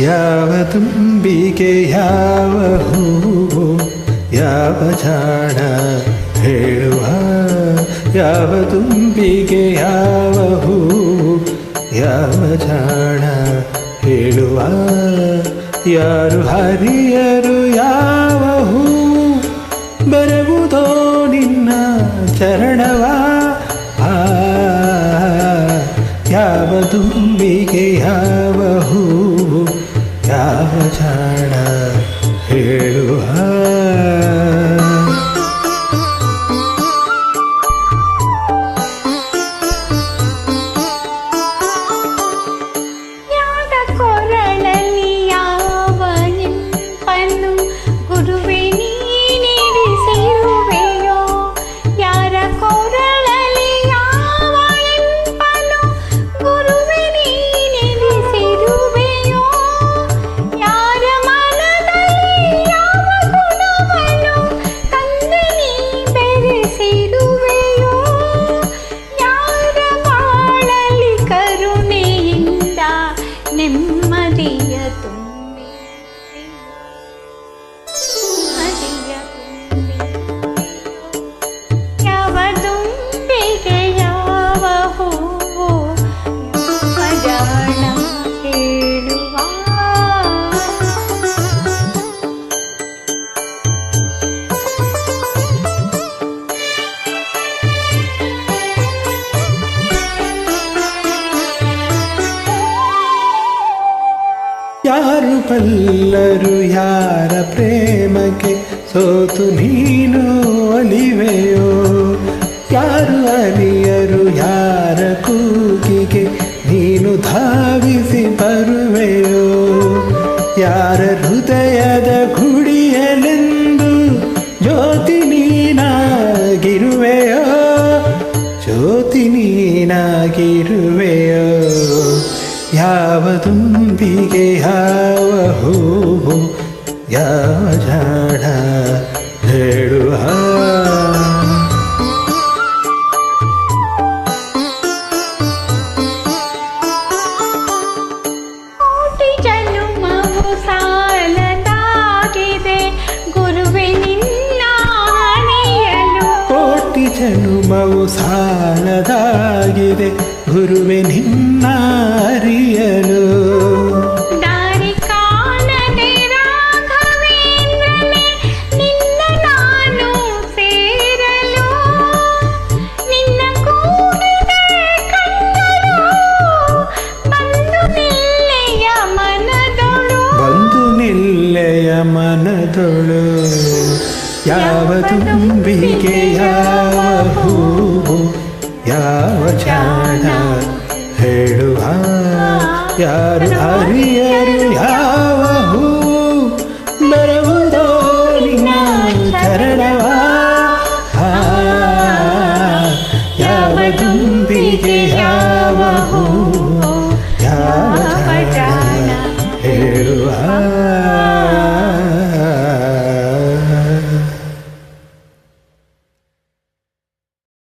ಯಾವ ತುಂಬಿಗೆ ಯಾವ ಹೂವು, ಯಾವ ಜಾಣ ಹೇಳುವ? ಯಾವ ತುಂಬಿಗೆ ಯಾವ ಹೂವು, ಯಾವ ಜಾಣ ಹೇಳುವ? ಯಾರು ಹರಿಯರು, ಯಾವ ಹೂ ಬರುವುದೋ ಯಾವ ಜಾಣ ಹೇಳುವ ಯಾರು ಬಲ್ಲರು ಯಾರ ಪ್ರೇಮಕ್ಕೆ ಸೋತು ನೀನು ಅಲಿವೆಯೋ? ಯಾರು ಅರಿಯರು ಯಾರ ಕೂಗಿಗೆ ನೀನು ಧಾವಿಸಿ ಬರುವೆಯೋ? ಯಾರ ಹೃದಯದ ಗುಡಿಯಲೆಂದು ಜ್ಯೋತಿ ನೀನಾಗಿರುವೆಯೋ? ಜ್ಯೋತಿ ನೀನಾಗಿರುವೆಯೋ? ಯಾವ ತುಂಬಿಗೆ ಯಾವ ಹೂವು ಯಾವ ಜಾಣ ಹೇಳುವ? ಕೋಟಿ ಜನುಮವು ಸಾಲದಾಗಿದೆ. ಗುರುವೆ ನಿನ್ನ ಯಾವ ತುಂಬಿಗೆ ಯಾವ ಹೂವು, ಯಾವ ಜಾಣ ಹೇಳುವ? ಯಾರು ಹರಿಯರು ಯಾವ ಹೂ ಬರುವುದೋ ನಿನ್ನ ಚರಣವ ಯಾವ ತುಂಬಿಗೆ ಯಾವ ಹೂ